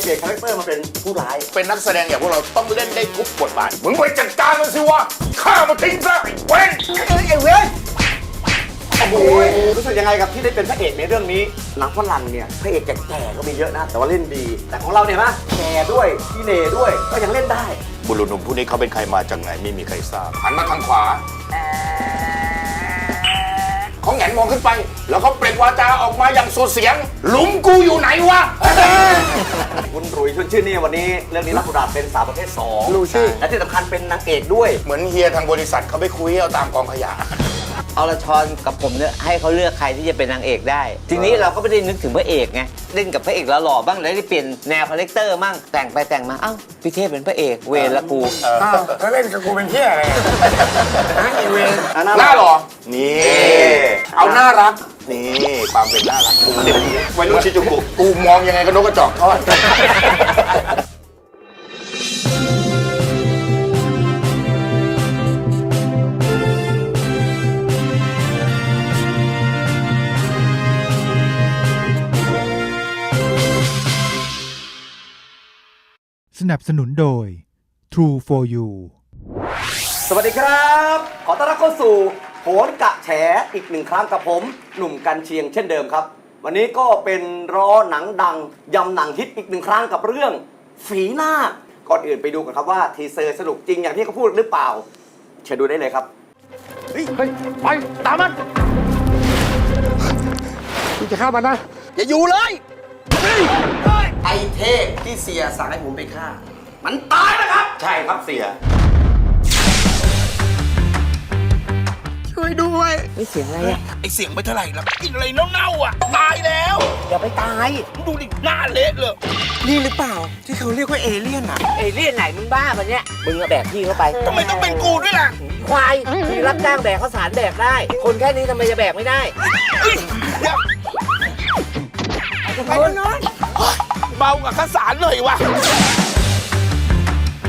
เปลี่ยนคาแรคเตอร์มาเป็นผู้ร้าย เป็นนักแสดงอย่างพวกเราต้องเล่นได้ทุกบทบาท มึงไปจัดการมันสิวะฆ่ามันทิ้งซะไอ้เว้นเอ้ยไอ้เว้ยโอ้โหรู้สึกยังไงกับที่ได้เป็นพระเอกในเรื่องนี้ หนังฝรั่งเนี่ยพระเอกแก่ๆก็มีเยอะนะ แต่ว่าเล่นดี แต่ของเราเนี่ยนะแก่ด้วยขี้เหร่ด้วย ก็ยังเล่นได้ บุรุษหนุ่มผู้นี้เขาเป็นใครมาจากไหนไม่มีใครทราบหันมาทางขวา เขาแหงนมองขึ้นไป แล้วเขาเปล่งวาจาออกมาอย่างสุดเสียง หลุมกูอยู่ไหนวะ คุณหลุยชวนชื่นนี่วันนี้ เรื่องนี้รับบทบาทเป็นสาวประเภทสองรู้ชื่อ และที่สำคัญเป็นนางเอกด้วย เหมือนเฮียทางบริษัทเขาไปคุยเอาตามกองขยะ อรชรกับผมเนี่ยให้เขาเลือกใครที่จะเป็นนางเอกได้ ทีนี้เราก็ไม่ได้นึกถึงพระเอกไงเล่นกับพระเอกแล้วหล่อบ้างแล้วได้เปลี่ยนแนวคาแรคเตอร์มั่งแต่งไปแต่งมาเอ้าพี่เทพเป็นพระเอกเวรละกูถ้าเล่นกับกูเป็นเฮียอะไรอีเวนอะหน่าน้ารักหรอนี่ เอาน่ารักนี่ความเป็นน่ารักกูเด็ดวัยรุ่นชิจูกุกูมองยังไงก็นกกระจอกทอด นับสนุนโดย True for You สวัสดีครับ ขอต้อนรับเข้าสู่โหนกะแฉอีกหนึ่งครั้งกับผม หนุ่มกันเชียงเช่นเดิมครับ วันนี้ก็เป็นร้อหนังดังยำหนังฮิตอีกหนึ่งครั้งกับเรื่อง ฝีหน้าคก่อนอื่นไปดูกันครับว่าทีเซอร์สนุกจริงอย่างที่เขาพูดหรือเปล่า เชิญดูได้เลยครับ เฮ้ยเฮ้ยไปตามมันพี่จะเข้ามันนะ อย่าอยู่เลย ไอเทพที่เสียสั่งให้ผมไปฆ่า มันตายนะครับ ใช่ครับเสีย ช่วยด้วยไม่เสียงอะไรอะไอเสียงไม่เท่าไหร่หรอกกินอะไรเน่าๆอะ ตายแล้วอย่าไปตายดูดิหน้าเละเลยนี่หรือเปล่า ที่เขาเรียกว่าเอเลี่ยนอะ เอเลี่ยนไหนมึงบ้าปะเนี่ย มึงอะแบกพี่เข้าไปทำไมต้องเป็นกูด้วยล่ะควายมีรับจ้างแบกข้าวสารแบกได้ คนแค่นี้ทำไมจะแบกไม่ได้ เอ้ยเดี๋ยว ไปนอนเบากับข้าวสารหน่อยวะ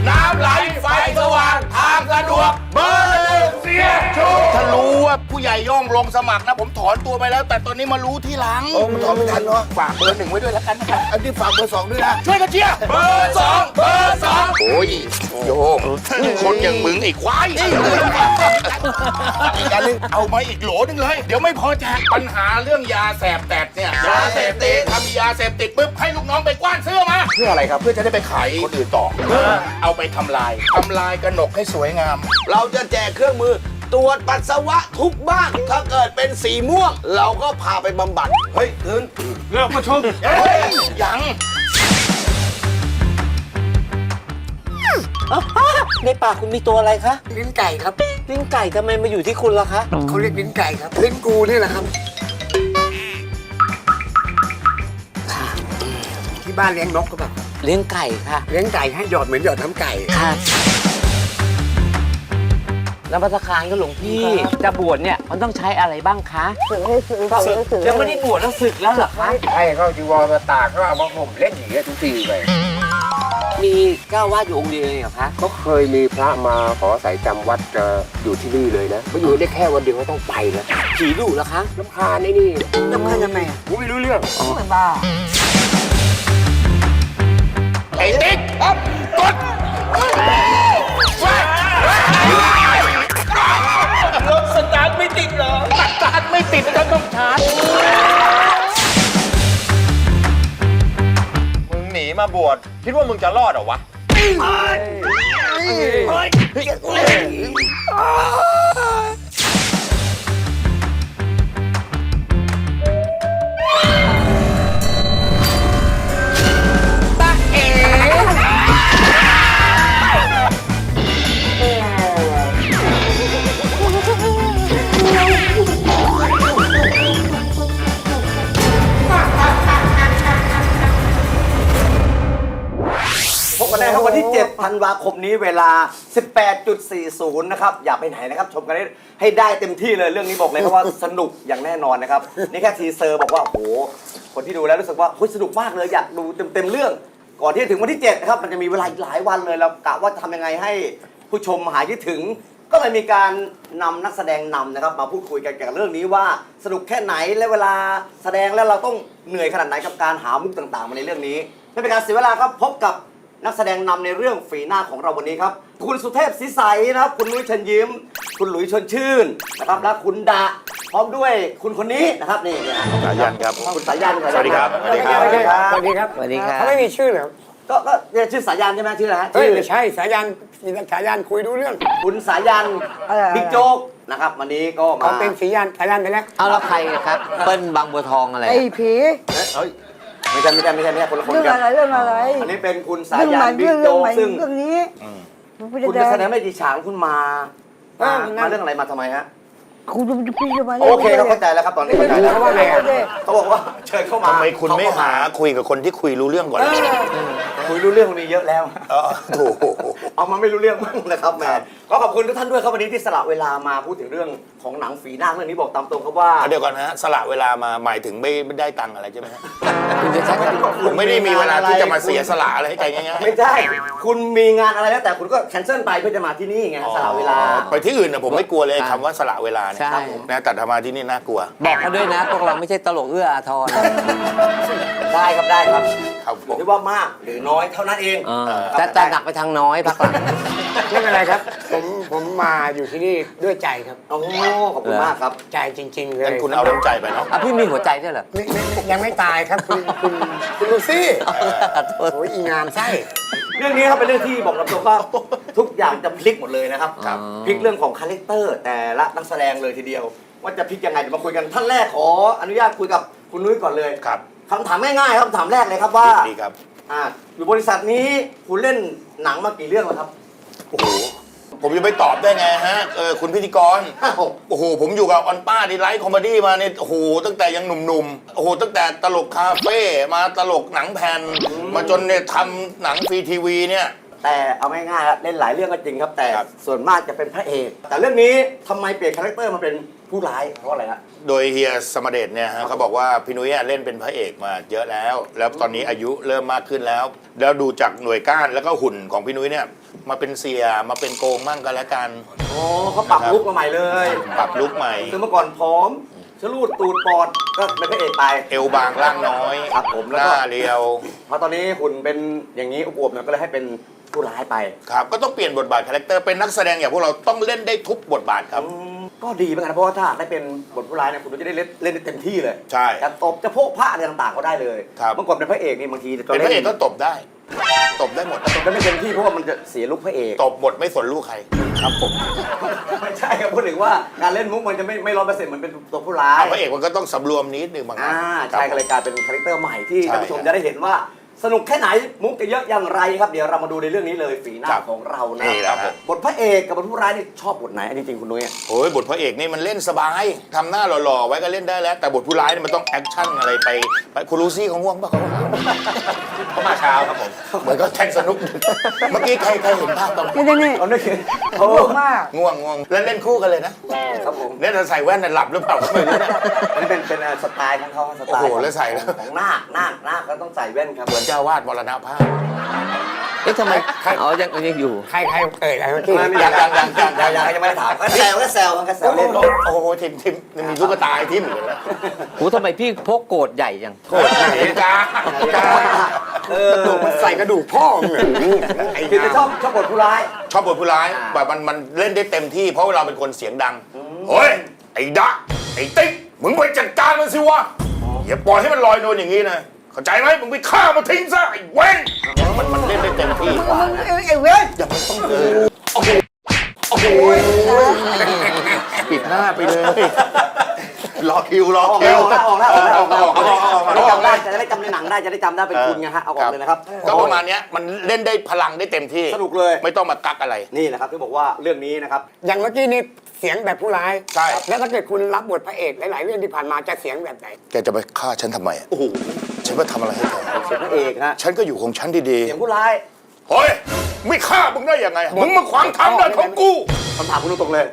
น้ำไหลไฟสว่างทางสะดวก เบอร์หนึ่งเสียชู ถ้ารู้ว่า ผู้ใหญ่ย่องลงสมัครนะ ผมถอนตัวไปแล้ว แต่ตอนนี้มารู้ที่หลังโอ้มันถอนไม่ทันเนาะฝากเบอร์หนึ่งไว้ด้วยแล้วกันนะครับอันนี้ฝากเบอร์สองด้วยนะช่วยกันเชียร์เบอร์สองเบอร์สองโอ้ยโยกคนอย่างมึงไอ้ควายอีกอันหนึงเอามาอีกโหลนึงเลย เดี๋ยวไม่พอแจกปัญหาเรื่องยาแสบแตดเนี่ยยาเสพติดทำยาเสพติดปุ๊บให้ลูกน้องไปกว้านเสื้อมาเพื่ออะไรครับเพื่อจะได้ไปขายคนอื่นต่อเอาไปทำลายทำลายกระหนกให้สวยงาม เราจะแจกเครื่องมือ ตรวจปัสสาวะทุกบ้าน ถ้าเกิดเป็นสีม่วง เราก็พาไปบำบัด เฮ้ยคืนเริ่มประชุมเฮ้ยยัง ในปากคุณมีตัวอะไรคะลิ้นไก่ครับ ลิ้นไก่ทำไมมาอยู่ที่คุณล่ะคะ เขาเรียกลิ้นไก่ครับลิ้นกูนี่แหละครับ ที่บ้านเลี้ยงนกก็แบบเลี้ยงไก่ค่ะ เลี้ยงไก่ให้หยอดเหมือนหยอดน้ำไก่ ค่ะ แล้วพัตคารก็หลวงพี่ จะบวชเนี่ยมันต้องใช้อะไรบ้างคะศึกยังไม่ได้บวชแล้วศึกแล้วเหรอคะ ให้เขาจีวรมาตากก็เอามาห่มเล่นอย่างเงี้ยทุกทีไปมีเจ้าวาดอยู่องค์เดียวเองเหรอคะ ก็เคยมีพระมาขออาศัยจำวัดจะอยู่ที่นี่เลยนะมาอยู่ได้แค่วันเดียวก็ต้องไปแล้วผีดุเหรอคะน้ำคาญไอ้นี่น้ำข้นยังไงกูไม่รู้เรื่องไอ้ติ๊กครับกด บวชคิดว่ามึงจะรอดเหรอวะเฮ้ย นได้ครับวันที่ 7 ธันวาคมนี้เวลา 18.40 นะครับ อย่าไปไหนนะครับ ชมกันให้ให้ได้เต็มที่เลยเรื่องนี้บอกเลยครับว่าสนุกอย่างแน่นอนนะครับ นี่แค่ทีเซอร์บอกว่า โอ้โห คนที่ดูแล้วรู้สึกว่าเฮ้ยสนุกมากเลยอยากดูเต็มๆเรื่อง ก่อนที่จะถึงวันที่7นะครับมันจะมีเวลาอีกหลายวันเลยเรากะว่าจะทำยังไงให้ผู้ชมหายคิดถึงก็เลยมีการนำนักแสดงนำนะครับ มาพูดคุยกันเกี่ยวกับเรื่องนี้ว่าสนุกแค่ไหนและเวลาแสดงแล้วเราต้องเหนื่อยขนาดไหนกับการหามุกต่างๆ มาในเรื่องนี้ไม่เป็นการเสียเวลาครับพบกับ นักแสดงนำในเรื่องฝีหน้าของเราวันนี้ครับ คุณสุเทพศรีใสนะครับ คุณนุ้ยเชิญยิ้ม คุณหลุยชวนชื่นนะครับและคุณดาพร้อมด้วยคุณคนนี้นะครับนี่นะสายันครับคุณสายันสวัสดีครับสวัสดีครับ สวัสดีครับสวัสดีครับสวัสดีครับเขาไม่มีชื่อเหรอก็ก็เนี่ยชื่อสายันใช่ไหมชื่ออะไรฮะเฮ้ยชื่อ ไม่ใช่สายันสายันคุยรู้เรื่อง คุณสายันเออ บิ๊กโจ๊กนะครับวันนี้ก็มาเขาเป็นสายันสายันไปแล้วเอาแล้วใครครับ เปิ้ลบางบัวทองอะไรไอ้ผีเฮ้ย ไม่ใช่ไม่ใช่ไม่ใช่ไม่ใช่คนละคนเรื่องกันอะไรเรื่องอะไรอันนี้เป็นคุณสาเรื่องยัใหม่นบิ๊เรื่กองเรื่องโจ๊กใหม่ซึ่ง เรื่องนี้ผมไม่คุณได้จะแสดงไม่กี่ฉากคุณมาเอมาอนั่นมาเรื่องอะไรมาทำไมฮะ คุณจะพี่จะมาโอเคเขาเข้าใจแล้วครับตอนนี้เข้าใจแล้วเขาว่าไงอะเขาบอกว่าเชิญเข้ามาทำไมคุณไม่หาคุยกับคนที่คุยรู้เรื่องก่อนล่ะคุยรู้เรื่องมีเยอะแล้วเออโอ้โหเอามาไม่รู้เรื่องบ้างนะครับแหม่ก็ขอบคุณทุกท่านด้วยครับวันนี้ที่สละเวลามาพูดถึงเรื่องของหนังฝีหน้าเรื่องนี้บอกตามตรงครับว่าเดี๋ยวก่อนนะฮะสละเวลามาหมายถึงไม่ไม่ได้ตังค์อะไรใช่ไหมฮะคุณจะใช้คำผมไม่ได้มีเวลาที่จะมาเสียสละอะไรให้ใครง่ายๆไม่ใช่คุณมีงานอะไรแล้วแต่คุณก็แคนเซิลไปเพื่อจะมาที่นี่ไงสละเวลาไปที่อื่นนะผมไม่กลัวเลยคำว่าสละเวลาเนี่ยใช่ นะแต่ทำมาที่นี่น่ากลัวบอกเขาด้วยนะพวกเราไม่ใช่ตลกเอื้ออาทร ได้ครับได้ครับครับผมที่ว่ามากหรือน้อยเท่านั้นเอง เออแต่แต่หนักไปทางน้อยพักหลัง ไม่เป็นไรครับ ผมผมมาอยู่ที่นี่ด้วยใจครับ โอ้ขอบคุณมากครับ ใจจริง ๆ เลยงั้นคุณเอาน้ำใจไปเนาะ อะพี่มีหัวใจด้วยเหรอไม่ไม่ไม่ยังไม่ตายครับ คุณคุณคุณลูซี่โอ้ยอีงามไส้ เรื่องนี้ครับเป็นเรื่องที่บอกตามตรงว่าทุกอย่างจะพลิกหมดเลยนะครับครับ พลิกเรื่องของคาแรคเตอร์แต่ละนักแสดงเลยทีเดียว ว่าจะพลิกยังไงเดี๋ยวมาคุยกันท่านแรกขออนุญาตคุยกับคุณนุ้ยก่อนเลยครับคำถามง่ายๆครับคำถามแรกเลยครับว่าดีครับอ่าอยู่บริษัทนี้คุณเล่นหนังมากี่เรื่องแล้วครับ โอ้โห ผมจะไปตอบได้ไงฮะเออคุณพิธีกรอ้าวโอ้โหผมอยู่กับออนป้าดีไลท์คอมเมดี้มาเนี่ยโอ้โหตั้งแต่ยังหนุ่มๆโอ้โหตั้งแต่ตลกคาเฟ่มาตลกหนังแผ่นมาจนเนี่ยทำหนังฟรีทีวีเนี่ย แต่เอาง่ายๆครับเล่นหลายเรื่องก็จริงครับ แต่ครับ ส่วนมากจะเป็นพระเอกแต่เรื่องนี้ทำไมเปลี่ยนคาแรคเตอร์มาเป็นผู้ร้ายเพราะอะไรฮะ โดยเฮียสมเดชเนี่ยฮะเขาบอกว่าพี่นุ้ยอะเล่นเป็นพระเอกมาเยอะแล้ว แล้วตอนนี้อายุเริ่มมากขึ้นแล้ว แล้วดูจากหน่วยก้านแล้วก็หุ่นของพี่นุ้ยเนี่ย มาเป็นเสียมาเป็นโกงมั่งกันแล้วกันอ๋อเขาปรับลุกมาใหม่เลยปรับลุกใหม่ คือเมื่อก่อนผอมชะลูดตูดปอดก็เป็นพระเอกไป เอวบางร่างน้อยครับผมแล้วหก็น้าเรียวเพราะตอนนี้หุ่นเป็นอย่างนี้อวบๆเนี่ยก็เลยให้เป็นผู้ร้ายไป ครับ ก็ต้องเปลี่ยนบทบาทคาแรคเตอร์เป็นนักแสดงอย่างพวกเราต้องเล่นได้ทุกบทบาทครับ อืมก็ดีเหมือนกันนะเพราะว่าถ้าได้เป็นบทผู้ร้ายเนี่ยคุณก็จะได้เล่นเล่นได้เต็มที่เลยใช่จะตบจะโพกผ้าอะไรต่างๆก็ได้เลยครับ เมื่อก่อนเป็นพระเอกนี่บางทีเป็นพระเอกก็ตบได้ ตบได้หมดตบได้ไม่เต็มที่เพราะว่ามันจะเสียลุคพระเอกตบหมดไม่สนลูกใคร ครับผมไม่ใช่ครับพูดถึงว่าการเล่นมุกมันจะไม่ไม่ร้อยเปอร์เซ็นต์เหมือนเป็นตัวผู้ร้าย พระเอกมันก็ต้องสำรวมนิดนึงบางครั้อ่างใช่ก็เลยกลายเป็นคาแรคเตอร์ใหม่ที่ใช่ ท่านผู้ชมจะได้เห็นว่า สนุกแค่ไหนมุกจะเยอะอย่างไรครับ เดี๋ยวเรามาดูในเรื่องนี้เลยฝีหน้าครับของเรานะนี่แหละครับ บทพระเอกกับบทผู้ร้ายนี่ชอบบทไหนอันนี้จริงคุณนุ้ยอะโอ้ยบทพระเอกนี่มันเล่นสบายทำหน้าหล่อๆไว้ก็เล่นได้แล้ว แต่บทผู้ร้ายนี่มันต้องแอคชั่นอะไรไปไปคุณลูซี่เขาง่วงป่ะเขาเขามาเช้าครับผมเหมือนก็แทงสนุกเมื่อกี้ใครใครเห็นภาพตรงนี่นี่นี่เอาเนี่ยคือโอ้โหมาก ง่วงง่วงแล้วเล่นคู่กันเลยนะครับผมเนี่ยถ้าใส่แว่นน่ะหลับหรือเปล่าก็ไม่รู้เนี่ยอันนี้เป็นเป็นสไตล์ของเขาสไตล์โอ้โหแล้วใส่แล้ว ของนาคนาคนาคก็ต้องใส่แว่นครับเหมือนเจ้าวาดมรณภาพ เอ๊ะทำไมอ๋อยังยังอยู่ ใครใครเอ่ยอะไรเมื่อกี้ไม่ไม่ยังยังยังยังยังยังยังไม่ได้ถามก็แซวก็แซวก็แซวเล่นโอ้โหทิมทิมมีลูกกระตายทิมอยู่แล้วหูทำไมพี่พกโกรธใหญ่จังโคตรไหนกากาเออกระดูกมันใส่กระดูกพ่อมึงเหรอไอ้คือจะงามชอบชอบบทผู้ร้าย ชอบบทผู้ร้ายแบบมันมันเล่นได้เต็มที่เพราะเราเป็นคนเสียงดังเฮ้ยไอ้ดะไอ้ติ๊กมึงไปจัดการมันสิวะอย่าปล่อยให้มันลอยนวลอย่างนี้นะ เข้าใจไหมมึงไปฆ่ามันทิ้งซะไอ้เว้นมันมันเล่นได้เต็มที่มึงไอ้ไอ้เว้ยอย่ามันต้องเออโอ้โหโอ้โหปิดหน้าไปเลยรอคิวรอออกคิแล้ววออกแล้วออกแล้วออกแล้วออกแล้วออกจะแล้วได้จำได้จะได้จำในหนังได้จะได้จำได้เป็นคุณไงฮะเอาออกเลยนะครับก็ประมาณเนี้ยมันเล่นได้พลังได้เต็มที่สนุกเลยไม่ต้องมากักอะไรนี่แหละครับที่บอกว่าเรื่องนี้นะครับอย่างเมื่อกี้นี่ เสียงแบบผู้ร้ายใช่ แล้วถ้าเกิดคุณรับบทพระเอกหลายๆเรื่องที่ผ่านมาจะเสียงแบบไหน แกจะไปฆ่าฉันทำไมโอ้โหฉันว่าทำอะไรให้แกเสียงพระเอกฮะฉันก็อยู่ของฉันดีเสียงผู้ร้ายๆเฮ้ยไม่ฆ่ามึงได้ยังไง มึงมาขวางทางเดินของกู คำถามคุณตรงๆเลย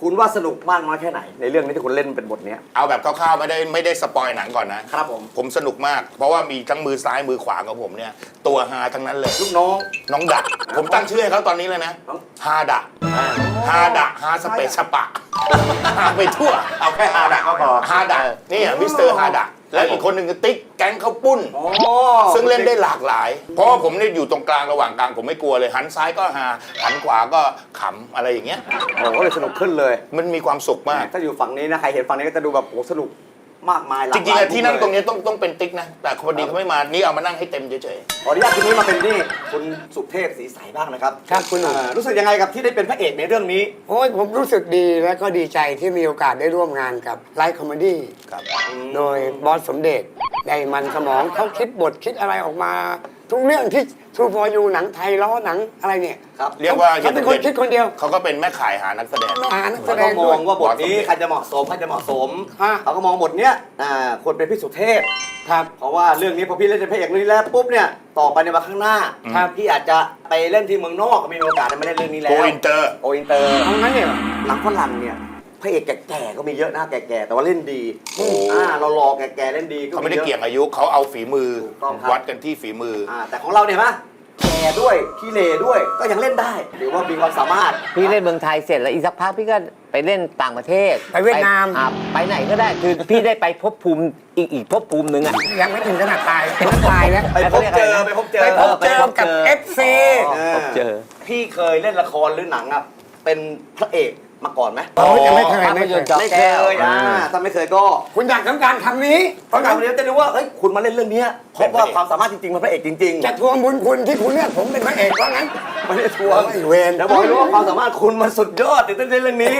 คุณว่าสนุกมากน้อยแค่ไหน ในเรื่องนี้ที่คุณเล่นเป็นบทเนี้ย เอาแบบคร่าวๆไม่ได้ไม่ได้สปอยหนังก่อนนะ ครับผม ผมสนุกมาก เพราะว่ามีทั้งมือซ้ายมือขวาของผมเนี่ย ตัวฮาทั้งนั้นเลย ลูกน้อง น้องดะผมตั้งชื่อให้เขาตอนนี้เลยนะน้อง ฮาดะฮาดะฮาสเปซสปะฮาไปทั่ว เอาแค่ฮาดะก็พอฮาดะนี่อะมิสเตอร์ฮาดะ แล้วอีกคนหนึ่งคือติ๊กแก๊งข้าวปุ้นอ๋อซึ่งเล่นได้หลากหลาย เพราะว่าผมเนี่ยอยู่ตรงกลางระหว่างกลางผมไม่กลัวเลย หันซ้ายก็หา หันขวาก็ขำอะไรอย่างเงี้ย โอ้โหเลยสนุกขึ้นเลย มันมีความสุขมาก ถ้าอยู่ฝั่งนี้นะ ใครเห็นฝั่งนี้ก็จะดูแบบโอ้โหสนุก มากมายหลากจหลายริงๆอะที่นั่งตรงนี้นี้ต้องต้องเป็นติ๊กนะ แต่พอดีเขาไม่มานี่เอามานั่งให้เต็มเฉยขออนุญาตทีนี้มาเป็นนี่คุณสุเทพสีใสบ้างนะครับครับคุณหนุ่มอ่ารู้สึกยังไงกับที่ได้เป็นพระเอกในเรื่องนี้ โอ้ยผมรู้สึกดีและก็ดีใจที่มีโอกาสได้ร่วมงานกับไลฟ์คอมเมดี้ๆครับโดยบอสสมเด็จได้มันสมองเขาคิดบทคิดอะไรออกมา ทุกเรื่องที่ทูฟอยูหนังไทยล้อหนังอะไรเนี่ยครับ เรียกว่าเขาเป็นคนคิดคนเดียวเขาก็เป็นแม่ขายหานักแสดงหานักแสเขาดก็งมด้อวยงว่าบทนี้ใครจะเหมาะสมใครจะเหมาะสมอะเขาก็มองบทเนี้ยอ่าควรเป็นพี่สุเทพ ครับ เพราะว่าเรื่องนี้พอพี่เล่นเป็นพระเอกเรื่องนี้แล้วปุ๊บเนี่ยต่อไปในวันข้างหน้าครับพี่อาจจะไปเล่นที่เมืองนอกก็มีโอกาสได้มาเล่นเรื่องนี้แล้วโกอินเตอร์ โกอินเตอร์เอางั้นเนี่ยหนังฝรั่งเนี่ย พระเอกแก่ๆก็มีเยอะนะแก่ๆแต่ว่าเล่นดีอ่าเรารอแก่ๆเล่นดีเขาไม่ได้อะ เกี่ยงอายุเขาเอาฝีมือ ถูกต้องครับ วัดกันที่ฝีมือ อ่าแต่ของเราเนี่ยมะแก่ด้วยขี้เหร่ด้วยก็ยังเล่นได้หรือว่ามีความสามารถ พี่เล่นเมืองไทยเสร็จแล้วอีกสักพักพี่ก็ไปเล่นต่างประเทศไปเวียดนาม อะไปไหนก็ได้คือพี่ได้ไปภพภูมิอีกอีกภพภูมิหนึ่งอะ ยังไม่ถึงขนาดตายไม่ตายแล้วไปพบเจอไปพบเจอ ไปพบเจอกับเออ FC พบเจอ พี่เคยเล่นละครหรือหนังอะเป็นพระเอก มาก่อนไหมโอ้ยยังไม่เคยไม่เคย ไม่เคยอ่าถ้าไม่เคยก็คุณอยากทำการคำนี้เพราะการเรียนจะรู้ว่าเฮ้ยคุณมาเล่นเรื่องเนี้ยเพราะว่าความสามารถจริงๆมันพระเอกจริงจะทวงบุญคุณที่คุณเลือกผมเป็นพระเอกว่างั้นๆไม่ได้ทวงโอ้ยเวรแต่บอกให้รู้ว่าความสามารถคุณมันสุดยอดถึงได้เล่นเรื่องนี้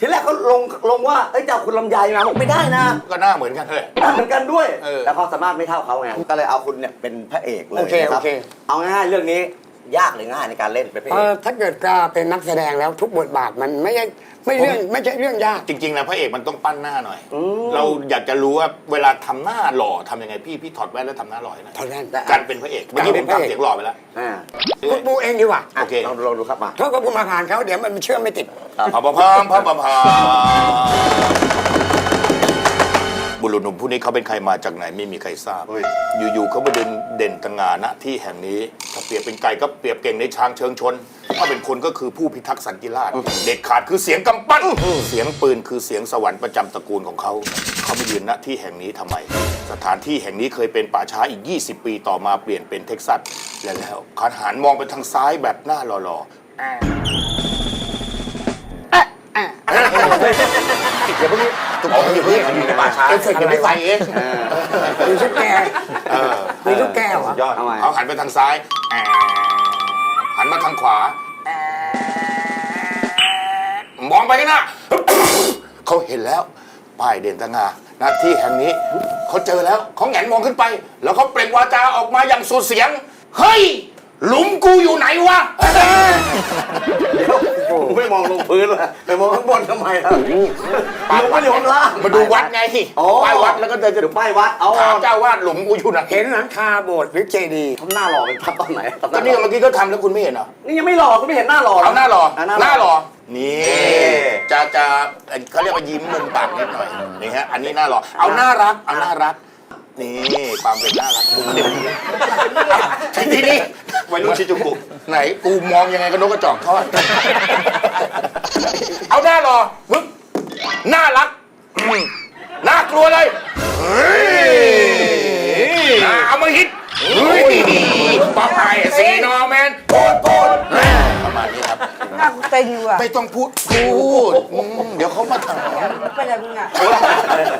ทีแรกเขาลงลงว่าเอ้ยจะเอาคุณลำไยมาบอกไม่ได้นะ ก็หน้าเหมือนกันเลยหน้าเหมือนกันด้วยเออแต่ความสามารถไม่เท่าเขาไงก็เลยเอาคุณเนี่ยเป็นพระเอกเลยโอเคนะครับโอเคเอาง่ายๆเรื่องนี้ ยากหรือง่ายในการเล่นเป็นพระเอเออกถ้าเกิดก็เป็นนักแสดงแล้วทุกบทบาทมันไม่ใช่ไม่เรื่องไม่ใช่เรื่องยาก จริงๆนะพระเอกมันต้องปั้นหน้าหน่อย เราอยากจะรู้ว่าเวลาทำหน้าหล่อทำยังไงพี่พี่ถอดแว่นแล้วทำหน้าหล่อให้หน่อยถอดแว่นการเป็นพระเอกเมื่อกี้ผมทำเสียงหล่อไปแล้ว อ่าคุณปูเองดีกว่าโอเค ลองดูลองดูครับมา โทษกับคุณมาผ่านเขาเดี๋ยวมันเชื่อมไม่ติด พอพอพอพอพอพอ บุรุษหนุ่มผู้นี้เขาเป็นใครมาจากไหนไม่มีใครทราบอยู่ๆเขาไปเดินเด่นตงาณที่แห่งนี้ถ้าเปรียบเป็นไก่ก็เปรียบเก่งในช้างเชิงชน ถ้าเป็นคนก็คือผู้พิทักษ์สันติราษฎร์เด็ดขาดคือเสียงกำปั้นเสียงปืนคือเสียงสวรรค์ประจำตระกูลของเขา เขามายืนณที่แห่งนี้ทำไม สถานที่แห่งนี้เคยเป็นป่าช้าอีก 20 ปีต่อมาเปลี่ยนเป็นเท็กซัสและแล้วขานหันมองไปทางซ้ายแบบหน้าหล่อๆอย่าเพิ่งตุ๊กอย่าเพิ่งอยู่ในป่า ช้าเอฟเฟกต์ยังไม่ใส่เองมีชุดแกเออมีลูกแก้วเหรอยอดเอาใหม่เขาหันไปทางซ้ายแอะหันมาทางขวามองไปกันนะ เขาเห็นแล้วป้ายเด่นตางาหน้าที่แห่งนี้ เขาเจอแล้วเขาแหงนมองขึ้นไป แล้วเขาเปล่งวาจาออกมาอย่างสุดเสียง เฮ้ย หลุมกูอยู่ไหนวะไม่มองลงพื้นเลยไปมองข้างบนทำไมล่ะลงมาอยู่ข้างล่างมาดูวัดไงอ๋อป้ายวัดแล้วก็เดินจะดูป้ายวัด เอาถามเจ้าวาดหลุมกูอยู่ไหนเห็นหลังคาโบสถ์หรือเจดีย์ทำหน้าหล่อเป็นทับตอนไหนก็นี่เมื่อกี้ก็ทำแล้วคุณไม่เห็นเหรอ นี่ยังไม่หล่อก็ไม่เห็นหน้าหล่อเอาหน้าหล่อเหน้าหล่อ นี่ จะจะเขาเรียกว่ายิ้มมุมปากนิดหน่อย นี่ฮะ อันนี้หน้าหล่อ เอาน่ารัก เอาน่ารัก นี่ความเป็นน่ารักมุมเด่นทีนี้นี่วัยรุ่นชิจูกุไหนกูมองยังไงก็นกกระจอกทอด เอาหน้าหล่อมึงน่ารักอืมน่ากลัวเลยเฮ้ยน่าเอามาฮิตเฮ้ยป๊อปไอซีนอร์แมนโพดโพด ประมาณนี้ครับ หน้ากูเต็งอยู่อะไม่ต้องพูดพูดอืมเดี๋ยวเขามาถามเป็นอะไรมึงอะ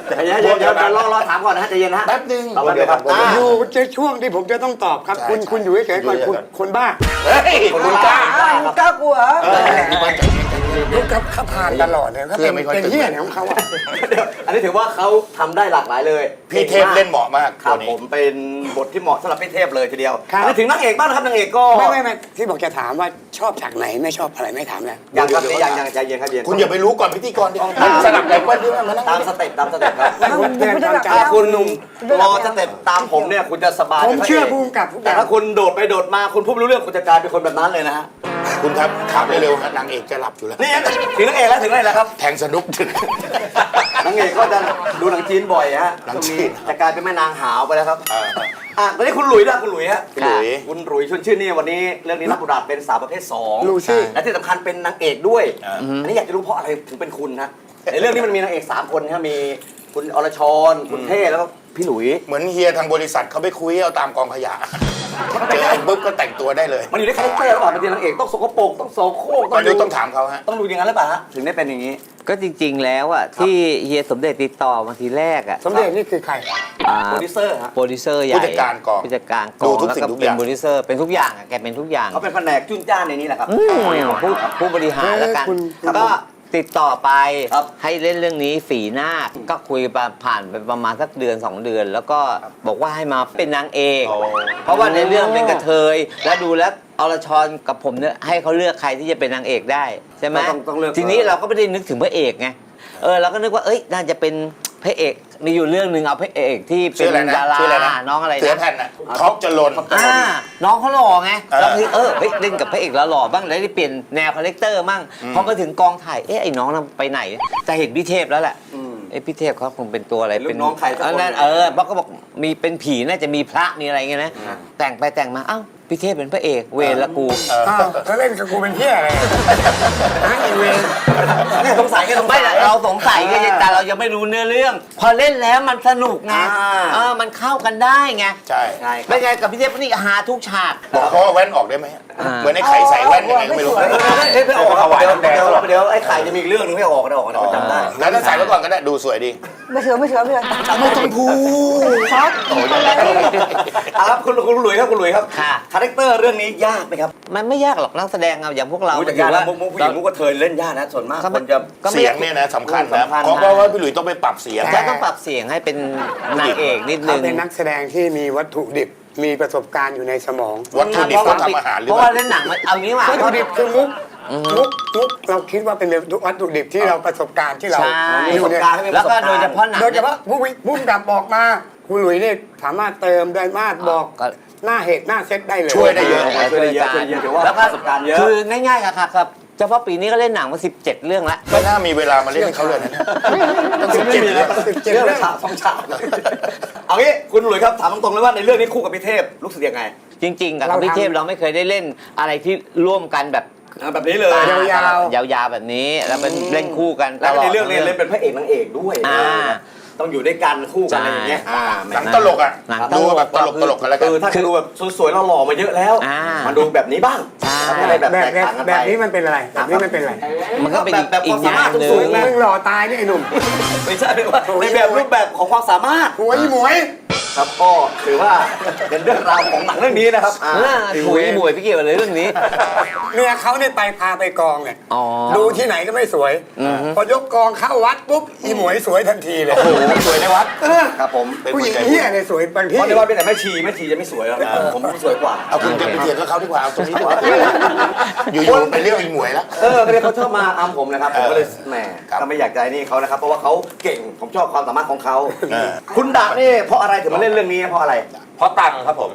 เดี๋ยวเดี๋ยวเดี๋ยวเดี๋ยวรอรอถามก่อนนะฮะใจเย็นนะฮะ แป๊บหนึงเอาแป๊บเดียวครับ อ่า อยู่ในช่วงที่ผมจะต้องตอบครับ ใช่คุณใช่คุณอยู่เฉยๆก่อนคุณคนบ้า เฮ้ยคุณกล้าอ้าวมึงกล้ากลัวเหรอลูกกับข้าพานตลอดเลยเขาเป็นเพื่อไม่ค่อยเป็นตื่นเฮี้ยเนี่ยของเขาอะ เดี๋ยวอันนี้ถือว่าเขาทำได้หลากหลายเลยพี่เทพเล่นเหมาะมากครัตับวนี้ผมเป็นบทที่เหมาะสำหรับพี่เทพเลยทีเดียวครับ แล้วถึงนางเอกบ้างนะครับนางเอกก็ ไม่ไม่ไม่ที่บอกจะถามว่าชอบฉากไหนไม่ชอบอะไรไม่ถามแล้วยังครับยังยังใจเย็นครับเย็นคุณอย่าไปรู้ก่อนพิธีกรดิสลับไก่เปิ้ลที่มันมานั่งตามสเต็ปตามสเต็ปครับให้ผมเตือนก่อนจ้าถ้าคุณรอสเต็ปตามผมเนี่ยคุณจะสบายผมเชื่อป็นพระกภูมิกับทุกอแต่ย่างถ้าคุณโดดไปโดดมาคุณพูดไม่รู้เรื่องคุณจะกลายเป็นคนแบบนั้นเลยนะฮะคุณครับถามเร็วๆฮะนางเอกจะหลับอยู่แล้วนี่ถึงนางเอกแล้วถึงนางเอกแล้วครับแทงสนุกถึงนางเอกก็จะดูหนังจีนบ่อยฮะหนังช่วงจีนี้นจะกลายเป็นแม่นางหาวไปแล้วครับเอออะตอนนี้คุณหลุยส์ละคุณหลุยส์ฮะคุณหลุย คุณหลุยส์ชวนชื่อนี่วันนี้เรื่องนี้รับบทบาทเป็นสาวประเภทสองลูซี่และที่สำคัญเป็นนางเอกด้วยอ่าอันนี้อยากจะรู้เพราะอะไรถึงเป็นคุณฮะในเรื่องนี้มันมีนางเอกสามคนนะมีคุณอรชรคุณเท่แล้วก็ พี่หลุย เหมือนเฮียทางบริษัทเขาไปคุยเอาตามกองขยะ เจอปุ๊บก็แต่งตัวได้เลยมันอยู่ในคาแรคเตอร์หรือเปล่าเป็นนางเอกต้องสกปรกต้องโสโครกตอนนี้ต้องถามเขาฮะ ต้องดูอย่างนั้นหรือเปล่าฮะถึงได้เป็นอย่างนี้ ก็จริงๆแล้วอะที่เฮียสมเด็จติดต่อมาทีแรกอะสมเด็จนี่คือใคร อ่าโปรดิวเซอร์ฮะโปรดิวเซอร์ใหญ่ผู้จัดการกองผู้จัดการกดูองทุกแล้วสิ่งก็ทุกอเป็นย่าง โปรดิวเซอร์เป็นทุกอย่างอะแกเป็นทุกอย่าง เขาเป็นแผนกจุนจ้านในนี้แหละครับ อืมผู้ผู้บริหารแล้วกัน เออคุณ ก็ ติดต่อไปครับให้เล่นเรื่องนี้ฝีหน้าคก็คุยไปผ่านไปประมาณสักเดือน 2 เดือน แล้วก็บอกว่าให้มาเป็นนางเอกเพราะว่าในเรื่องเป็นกระเทย แล้วดูแล้วอรชรกับผมเนี่ยให้เขาเลือกใครที่จะเป็นนางเอกได้ใช่ไหมก็ต้องต้องเลือก ทีนี้เราก็ไม่ได้นึกถึงพระเอกไงเออเราก็นึกว่าเอ้ยน่าจะเป็น พระเอกมีอยู่เรื่องหนึ่งเอาพระเอกที่เป็ชื่ออะไรนนะดาราชื่ออะไรนะน้องอะไรเสือนะแผ่นน่ะท็อปจรน อ่าน้องเขาหล่อไงเออแล้วคือเออเฮ้ยเล่นกับพระเอกแล้วหล่อบ้างแล้วได้เปลี่ยนแนวคาแรคเตอร์มั่งพอมาถึงกองถ่ายเอ๊ะไอ้น้องนั่นไปไหนจะเห็นพี่เทพแล้วแหละอืมไอ้พี่เทพเขาคงเป็นตัวอะไรลูกเป็นน้องใครสักคนเออนั่นเออเพราะก็บอกมีเป็นผีน่าจะมีพระมีอะไรเงี้ยนะแต่งไปแต่งมาเอ้า พี่เทพเป็นพระเอก เวรละกู อ้าวแล้วเล่นกับกูเป็นเที่ยอะไรอะฮะไอเวรแค่สงสัยแค่สงสัไม่ย ละเราสงสัยไงแต่เรายังไม่รู้เนื้อเรื่อง พอเล่นแล้วมันสนุกไงอ่า เออมันเข้ากันได้ไงใช่ ใช่ครับเป็นไงกับพี่เทพนี่หาทุกฉาก บอกเขาว่าแว่นออกได้ไหมฮะอ่า เหมือนไอ้ไข่ใส่แว่นยังไงก็ไม่รู้เฮ้ยเฮ้ยเฮ้ยออกเดี๋ยวเดี๋ยวเดี๋ยวไอ้ไข่จะมีอีกเรื่องนึงให้ออกนะออกนะจำได้แล้วถ้าใส่ไว้ก่อนก็ได้ดูสวยดี ไม่เชื่อไม่เชื่อไม่เชื่อไม่ต้องพูดช็อตอะครับคุณคุณหลุยครับคุณหลุยครับค่ะคาแรคเตอร์เรื่องนี้ยากไหมครับมันไม่ยากหรอกนักแสดงเอาอย่างพวกเรารู้จักยากนะมุกมุกผู้หญิงมุกก็เทยเล่นยากนะส่วนมากก็คไม่นจะก็ไม่เสียงเนี่ยนะสำคัญนะสำคัญนะเพราะเพราะว่าพี่หลุยต้องไปปรับเสียงจะต้องปรับเสียงให้เป็นนางเอกนิดนึเขางเป็นนักแสดงที่มีวัตถุดิบ มีประสบการณ์อยู่ในสมองวัตถุดิบต้องทำอาหารหรือเพราะเปว่าล่าเล่นหนังมันเอางี้ว่าวัตถุดิบคือมุกมุกมุกเราคิดว่าเป็นวัตถุดิบที่เราประสบการณ์ที่เราใช่มีอประสยู่บเนี่ยการณ์ให้มีปแล้วระสบก็การณ์โดยเฉพาะหนังโดยเฉพาะผู้วิผู้กำกับบอกมาคุณหลุยเนี่ยสามารถเติมได้มากบอกก็ หน้าเหตุหน้าเซตได้เลยช่วยได้เยอะ ช่วยได้เยอะช่วยได้เยอะถือว่าแล้วก็ประสบการณ์เยอะ คือง่ายๆครับครับครับ เฉพาะปีนี้ก็เล่นหนังมา 17 เรื่องแล้วไม่น่ามีเวลามาเล่นให้เขาเลยนะเนี่ยต้องสิบเจ็ดไม่มีเลยนะเรื่องละฉากสองฉากเอางี้คุณหลุยครับถามตรงๆเลยว่าในเรื่องนี้คู่กับพี่เทพรู้สึกยังไง จริง ๆ กับเราทำพี่เทพเราไม่เคยได้เล่นอะไรที่ร่วมกันแบบอะแบบนี้เลยยาวยาวๆแบบนี้แล้วเป็นเล่นคู่กันตแล้วลอดในเรื่องนี้เล่นเป็นพระเอกนางเอกด้วย อ่า ต้องอยู่ด้วยกันคู่กันอะไรอย่างเงี้ยใช่อ่าแหมหนังตลกอะหนังตลกดูแบบตลกตลกกันแล้วกัคืนอถ้าดูแบบสวยๆหล่อๆมาเยอะแล้วอ่ามาดูแบบนี้บ้างใช่ทำอะไรแบบแบบแตกแบบต่างกันแบไปบนี้มันเป็นอะไรแบบนี้มันเป็นอะไรมันก็เป็นแบบแบบอีคกวามอสาย่ามางรถหนึ่สูงงๆนะมึงหล่อตายนี่ไอ้หนุ่มไม่ใช่ไม่ว่าในแบบรูปแบบของความสามารถหัวยี่หมวย ครับก็ถือว่าเป็นเรื่องราวของหนังเรื่องนี้นะครับอ่าอ่าถุยบวยพี่เกี่ยวอะไรเรื่องนี้ เมียเขาเนี่ยไปพาไปกองเนี่ย อ๋อ ดูที่ไหนก็ไม่สวย พอยกกองเข้าวัดปุ๊บอีหมวยสวยทันทีเลย โอ้โหสวยในวัดเออครับผมเป็นผู้คหญินงใจเฮียเนี่ยสวยบางเพที่ราะในว่าเป็นแต่แม่ชีแม่ชีจะไม่สวยหรอกผมผมสวยกว่า เอาคุณจะไปเถียงกับเขาดีกว่าเอาตรงนี้ดีกว่าอยู่ๆไปเรื่องอีหมวยแล้วเออก็เลยเขาชอบมาอามผมนะครับผมก็เลยแหมครับก็ไม่อยากใจนี่เขานะครับเพราะว่าเขาเก่งผมชอบความสามารถของเขาเออคุณดาบนี่เพราะอะไรถึงมาเล่นเรื่องนี้เพราะอะไร เพราะตังค์ครับผม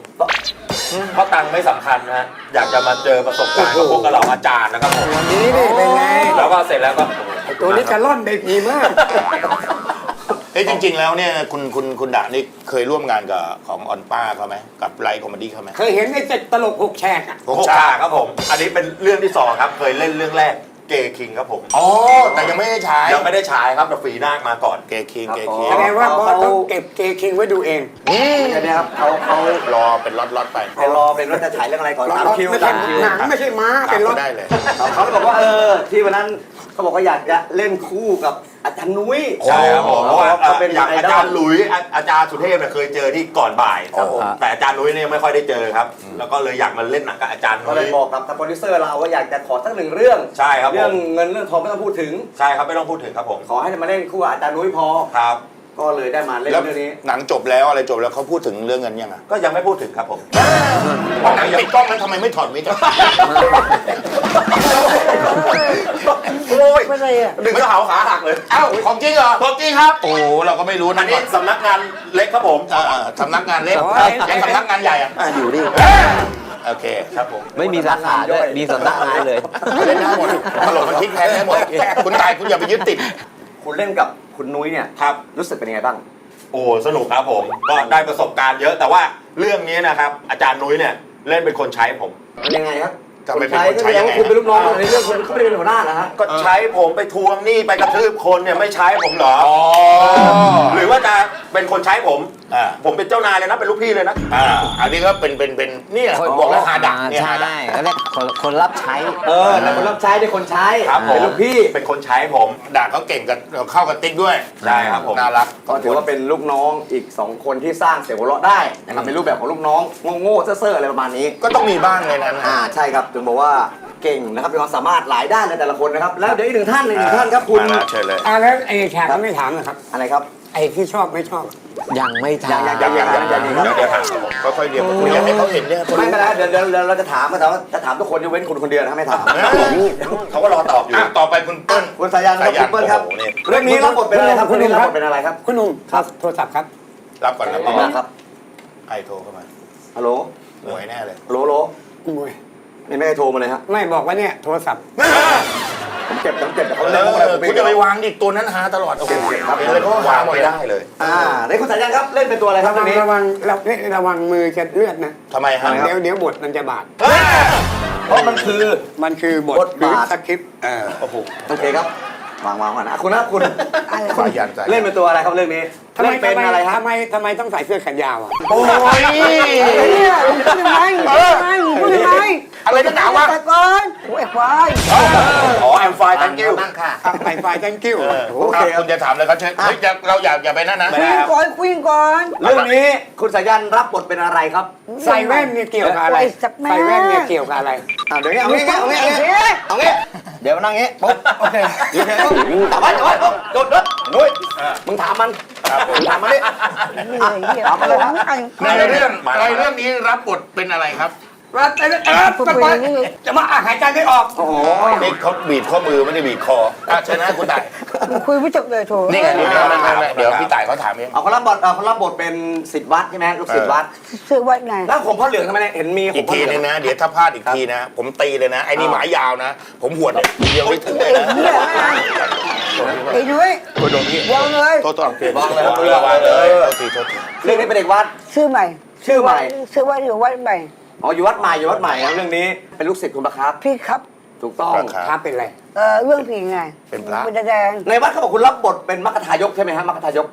เพราะตังค์ไม่สำคัญนะฮะอยากจะมาเจอประสบการณ์กับพวกกับเราอาจารย์นะครับผมวันนี้นี่เป็นไง แล้วก็เสร็จแล้วก็ไอ้ตัวนี้จะล่อนได้ดีมาก เอ้ยจริง ๆ แล้วเนี่ยคุณคุณคุณดานี่เคยร่วมงานกับของออนป้าเขาไหมกับไลฟ์คอมเมดี้เขาไหมเคยเห็นไอ้เจ็ดตลกหกแฉกอะผมหกชาฉากครับผม อันนี้เป็นเรื่องที่สองครับ เคยเล่นเรื่องแรก เกย์คิงครับผม อ๋อ แต่ยังไม่ได้ใช้ ยังไม่ได้ฉายครับแต่ฝีนาคมาก่อนเกย์คิงครับเกย์คิงแสดงว่าบอสเขาต้องเก็บเกย์คิงไว้ดูเองใช่ไหมครับเขาเขารอเป็นล็อตๆไปเขารอเป็นว่าจะฉายเรื่องอะไรก่อนตามคิวไม่ตาใช่มคิวหนังไม่ใช่ม้าถามเป็นรถเขาได้เลยเขาเลยบอกว่าเออที่วันนั้นเขาบอกว่าอยากจะเล่นคู่กับ อาจารย์นุ้ย ใช่ครับผมเพราะว่าเขาเป็นอย่างไออาดอจารลย์หลุยอาอาจารย์สุเทพเนี่ยเคยเจอที่ก่อนบ่ายครับผม แต่อาจารย์นุ้ยเนี่ยไม่ค่อยได้เจอครับ แล้วก็เลยอยากมาเล่นหนังกับอาจารย์ก็นุ้เลยยบอกกับทางโปรดิวเซอร์เราว่าอยากจะขอสักหนึ่งเรื่อง ใช่ครับผมเรื่องเงินเรื่องทองไม่ต้องพูดถึง ใช่ครับไม่ต้องพูดถึงครับผมขอให้มาเล่นคู่กับอาจารย์นุ้ยพอ ครับ ก็เลยได้มาเล่นแล้วเรื่องนี้ หนังจบแล้วอะไรจบแล้วเขาพูดถึงเรื่องเงินยังอะก็ยังไม่พูดถึงครับผม หนังปิดกล้องแล้วทำไมไม่ถอดวิกอะ โอ้ยไม่ใช่อะดึงกระเหาขาหักเลยเอ้าของจริงเหรอของจริงครับ โอ้โหเราก็ไม่รู้อันะนนี้สำนักงานเล็กครับผมอ่าๆสำนักงานเล็กโอ้ยแล้วสำนักงานใหญ่อะอะอยู่ดิโอเคครับผมไม่มีสาขาด้วย มีสำนักงานเลย เล่นได้หมดตลกมันพลิกแพลงได้หมดคุณตายคุณอย่าไปยึดติดคุณเล่นกับคุณนุ้ยเนี่ย ครับ รู้สึกเป็นยังไงบ้าง โอ้สนุกครับผมก็ได้ประสบการณ์เยอะแต่ว่าเรื่องนี้นะครับ อาจารย์นุ้ยเนี่ยเล่นเป็นคนใช้ผม เป็นยังไงครับ ทำไมคนเป็นใช้คนก็ใช้แสดยังงว่าไงคุณเป็นลูกน้องในเรื่องคุณเขาไม่ได้เป็นหัวหน้านะฮะก็ใช้ผมไปทวงหนี้ไปกระทืบคนเนี่ยไม่ใช้ผมเหรออ๋อหรือว่าจะเป็นคนใช้ผม อ่าผมเป็นเจ้านายเลยนะเป็นลูกพี่เลยนะ อ่าอันนี้ก็เป็นเป็นเป็นนี่แหละบอกแล้วหาดักเนี่ยใช่หาดักได้ก็เรียกคนคนรับใช้ เออแต่คนรับใช้เป็นคนใช้ครับผม เป็นลูกพี่เป็นคนใช้ผมดักเขาเก่งกับเข้ากับติ๊กด้วยใช่ครับผม น่ารัก ก็ถือว่าเป็นลูกน้องอีก 2 คนที่สร้างเสียงหัวเราะได้นะครับเป็นรูปแบบของลูกน้องโง่ๆเซ่อๆอะไรประมาณนี้ ก็ต้องมีบ้างเลยนะนะ อ่าใช่ครับถึงบอกว่าเก่งนะครับมีความสามารถหลายด้านในแต่ละคนนะครับ แล้วเดี๋ยวอีกหนึ่งท่านอีกหนึ่งท่านครับคุณ มาแล้วเชิญเลย อ่าแล้วไอ้แขกก็ไม่ถามนะครับ อะไรครับ ไอ้ที่ชอบไม่ชอบ ยังไม่ทยังยังยังยังยังยัง เดี๋ยวเดี๋ยวถามค่อยๆเรียนคุยให้เขาเห็นเนี่ยคนไม่เป็นไรเดี๋ยวเดี๋ยวเดี๋ยวเราจะถามแต่ว่าจะถามทุกคนยกเว้นคุณคนเดียวนะครับไม่ถาม เขาก็รอตอบอยู่อะต่อไปคุณเปิ้ล คุณสายันครับสายัคุณเปิ้ลครับโอ้โหนี่เรื่องนี้รับบทเป็นอะไรครับคุคุณณนี่หนุ่มรัครับบบทเป็นอะไรครับคุณหนุ่มครับโทรศัพท์ครับ รับก่อนรับขอบคุณครับไอโทรเข้ามาฮัลโหลหวยแน่เลย ฮัลโหลฮัลโหลมวย นี่ไม่ได้โทรมาเลยฮะไม่บอกว่าเนี่ยโทรศัพท์ ผมเก็บผมเก็บแต่เขาเอเล่นมุกอะไรอผมไม่คุณจะไปวางดิตัวนั้นหาตลอดโอ้โหครับเห็นเลยเขาวางไม่ได้เลยอ่าได้คุณสายันครับเล่นเป็นตัวอะไรครับระเรื่วัองงนี้ระวังระระวังมือจะเลือดนะทำไมฮะเดี๋ยวเดี๋ยวบทมันจะบาด เพราะมันคือ มันคือบทบทหรือบาทสคริปต์เออโอ้โหโอเคครับวางวางก่อนนะคุณนะคุณสายันสายันเล่นเป็นตัวอะไรครับเรื่องนี้ทำไมเล่นเป็นทำไมอะไรฮะทำไมทำไมต้องใส่เสื้อแขนยาวอะโอ้ย เนี่ยพูดยังไงพูดยังไงพูดยังไง อะไรนักหนาวะแต่ก่อนโอ้ยควายอ๋อแอมไฟล์ thank you นั่งค่ะไฟไฟ thank you โอเคคุณจะถามเลยเขาเชิญเฮ้ยอย่าเราอย่าอย่าไปนั่นนะคุยก่อนคุยก่อน เรื่องนี้คุณสายันรับบทเป็นอะไรครับ ใส่แว่นเนี่ยเกี่ยวกับอะไรโอ้ยสักแม่ใส่แว่นเนี่ยเกี่ยวกับอะไรอ่าเดี๋ยวงี้เอางี้เอางี้เอางี้เอางี้เดี๋ยวมานั่งงี้ปุ๊บโอเคโอเคจับไว้จับไว้ปุ๊บโดดโดดนุ้ยมึงถามมันมึงถามมันดิเหนื่อยเหี้ยถามมันเลยครับในเรื่องในเรื่องนี้รับบทเป็นอะไรครับ ว่าแต่เออไปไปจะมาอะหายใจไม่ออก โอ้โหนี่เขาบีบข้อมือไม่ได้บีบคออะเชิญนะคุณต่ายคุยไม่จบเลยโถนี่ไงนี่ไงเดี๋ยวพี่ต่ายเขาถามเองเอาเขารับบทเอาเขารับบทเป็นสิทธิ์วัดใช่ไหมลูกศิษย์วัดซื้อวัดไงแล้วผมพ่อเหลืองทำไมเนี่ยเห็นมีผอีมกพ่อทีเหลืนึองนะ เดี๋ยวถ้าพลาดอีกทีนะ ผมตีเลยนะไอ้นี่หมายาวนะ ผมหวดเนี่ยเดียวไม่ถึงเลยนะไอ้นุ้ยคุณโดนพี่วางเลยโทษโทษวางเลยวางเลยโทษทีโทษทีเรื่องนี้เป็นเด็กวัดชื่อใหม่ชื่อใหม่ชื่อว่าอยู่วัดใหม่ อ๋ออยู่วัดใหม่อยู่วัดใหม่ครับเรื่องนี้เป็นลูกศิษย์คุณประครับ พี่ครับถูกต้องครับ ครับเป็นไร เอ่อเรื่องผีไงเป็นพระเป็นแดงในวัดเขาบอกคุณรับบทเป็นมัคคทายกใช่ไหมฮะมัคคทายก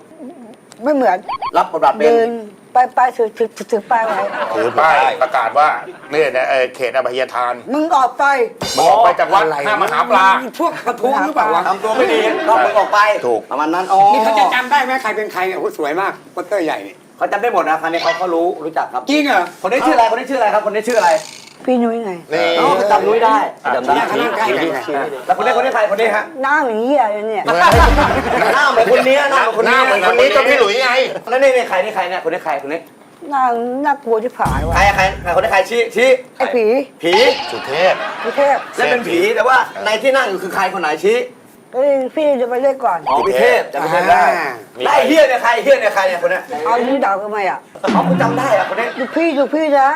ไม่เหมือนรับบทบาทเป็น เดินไปไปถือถือถือถือป้ายไว้ถือป้ายประกาศว่าเนี่ยนะเอ่อเขตอภัยทานมึงออกไปมึงออกไปจากวัดห้ามมาหาปลา พวกกระทุ้งหรือเปล่าวะทำตัวไม่ดีรอบมึงออกไปถูก ประมาณนั้นอ๋อนี่เขาจะจำได้ไหมใครเป็นใครเนี่ยโอ้โหสวยมากโปสเตอร์ใหญ่นี่ เขาจำได้หมดนะคันนี้เขาเขารู้รู้จักครับจริงเหรอคนนี้ชื่ออะไรคนนี้ชื่ออะไรครับคนนี้ชื่ออะไรพี่นุ้ยไงนี่อ๋อเขาจำนุ้ยได้จำได้เนี่ยเขานั่งใกล้กันไงแล้วคนนี้คนนี้ใครคนนี้ฮะหน้าเหมือนเหี้ยเลยเนี่ยหน้าเหมือนคนนี้หน้าเหมือนคนหนี้น้าเหมือนคนนี้ก็พี่หลุยไงแล้วนี่นี่ใครนี่ใครเนี่ยคนนี้ใครคนนี้หน้าน่ากลัวที่ผายใครว่ะใครใครคนนี้ใครชี้ชี้ไอ้ผีผีสุเทพพี่เทพแล้วเป็นผีแต่ว่าในที่นั่งอยู่คือใครคนไหนชี้ เอ้ยพี่จะไปเล่นก่อนอ๋อพี่เทพจำไม่ได้อ่าได้เฮียเนี่ยใครเฮียเนี่ยใครเนี่ยคนเนี้ยเอานิ้วดาวทำไมอะอ๋อคุณจำได้อะคนนี้ดูพี่ดูพี่นะ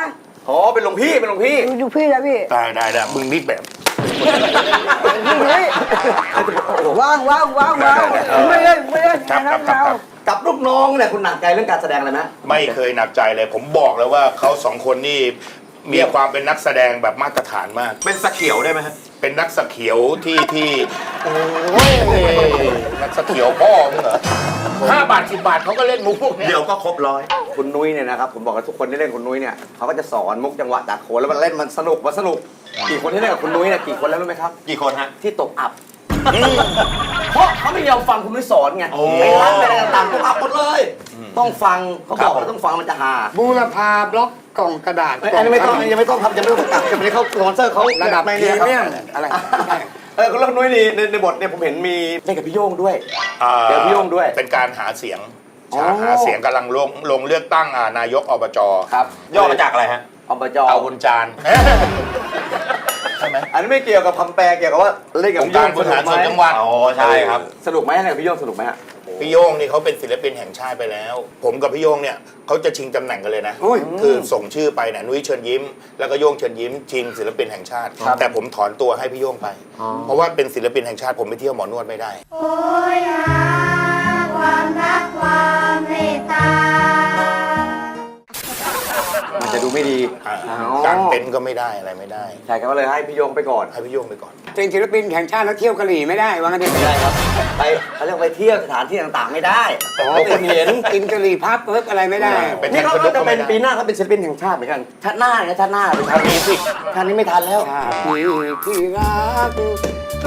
อ๋อเป็นหลวงพี่เป็นหลวงพี่ดูดูพี่นะพี่ได้ได้ได้มึงนิดแบบพี่นุ้ยว่างว่างว่างว่างไม่เล่นไม่เล่นครับคนะรับครับเราครับ กับลูกน้องเนี่ยคุณหนักใจเรื่องการแสดงอะไรไหมไม่เคยหนักใจเลย ผมบอกแล้วว่าเขาสองคนนี่ มีความเป็นนักแสดงแบบมาตรฐานมาก เป็นสกเขียวได้ไหมฮะเป็นนักสะเขียวที่ที่โอ้ยนักสะเขียวพ่อมึงเหรอห้าบาทสิบบาทเขาก็เล่นมุกพวกเนี้ยเดี๋ยวก็ครบร้อย คุณนุ้ยเนี่ยนะครับผมบอกกับทุกคนที่เล่นคุณนุ้ยเนี่ยเขาก็จะสอนมุกจังหวะจากโขนแล้วมันเล่นมันสนุกมันสนุก กี่คนที่เล่นกับคุณนุ้ยเนี่ยกี่คนแล้วรู้ไหมครับ กี่คนฮะที่ตกอับ เพราะเขาไม่ยอมฟังคุณนุ้ยสอนไงโอ้ไปร้านไปอะไรต่างๆตกอับหมดเลย ต้องฟังเขาบอกว่าต้องฟังมันจะหาบูรพาบล็อก กล่องกระดาษอันนี้ไม่ต้องยังไม่ต้องทำยังไม่ต้องประกาศยังไม่ได้เข้าสปอนเซอร์เขาระดับไม่พรีเนี่ยครับเมียมอะไรเออคุณเล่นนุ้ยนี่ในในบทเนี่ยผมเห็นมีเล่นกับพี่โย่งด้วยอ่าเดี๋ยวพี่โย่งด้วย เป็นการหาเสียงอ๋อหาเสียงกำลังลงลงเลือกตั้งอ่านายกอบจครับย่อมาจากอะไรฮะอบจเอาบุญจานใช่ไหมอันนี้ไม่เกี่ยวกับคำแปลเกี่ยวกับว่าเล่นกับองค์พี่โย่การงบริหารสส่วนนุกไหมจังหวัดอ๋อใช่ครับสนุกไหมเล่นกับพี่โย่งสนุกไหมฮะ พี่โย่งนี่เขาเป็นศิลปินแห่งชาติไปแล้ว ผมกับพี่โย่งเนี่ยเขาจะชิงตำแหน่งกันเลยนะ โอ้ย คือส่งชื่อไปเนี่ยนุ้ยเชิญยิ้ม แล้วก็โย่งเชิญยิ้มชิงศิลปินแห่งชาติแต่ผมถอนตัวให้พี่โย่งไป เพราะว่าเป็นศิลปินแห่งชาติผมไปเที่ยวหมอนวดไม่ได้ โอ้ยหาความรักความเมตตา ไม่ดีอ่าอ๋กางอเต็นท์ก็ไม่ได้อะไรไม่ได้ ใช่ครับก็เลยให้พี่โยงไปก่อน ให้พี่โยงไปก่อน เป็นศิลปินแห่งชาติแล้วเที่ยวกะหรี่ไม่ได้ว่างั้นดิไม่ได้ครับ ไปเขาเรียกไปเที่ยวสถานที่ต่างๆไม่ได้ อ๋อคนเห็นกินกะหรี่พับเอิบอะไรไม่ได้ เป็นนี่เขาแทนก็ก็จะไม่เป็นได้ปีหน้าเขาเป็นศิลปินแห่งชาติเหมือนกันชาติหน้าไงชาติหน้าเป็นชาตินี้สิชาตินี้ไม่ทันแล้วชาตินี้ที่รัก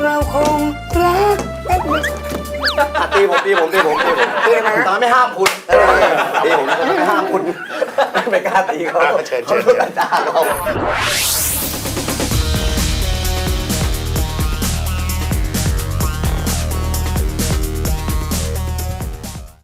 เราคงรักแป๊บนึง อะตีผมตีผมตีผมตีผมตีทำไมฮะตอนไม่ห้ามคุณเออตีผมตอนไม่ห้ามคุณไม่กล้าตีเขาอะเชิญเชิญ เขาอาจารย์เรา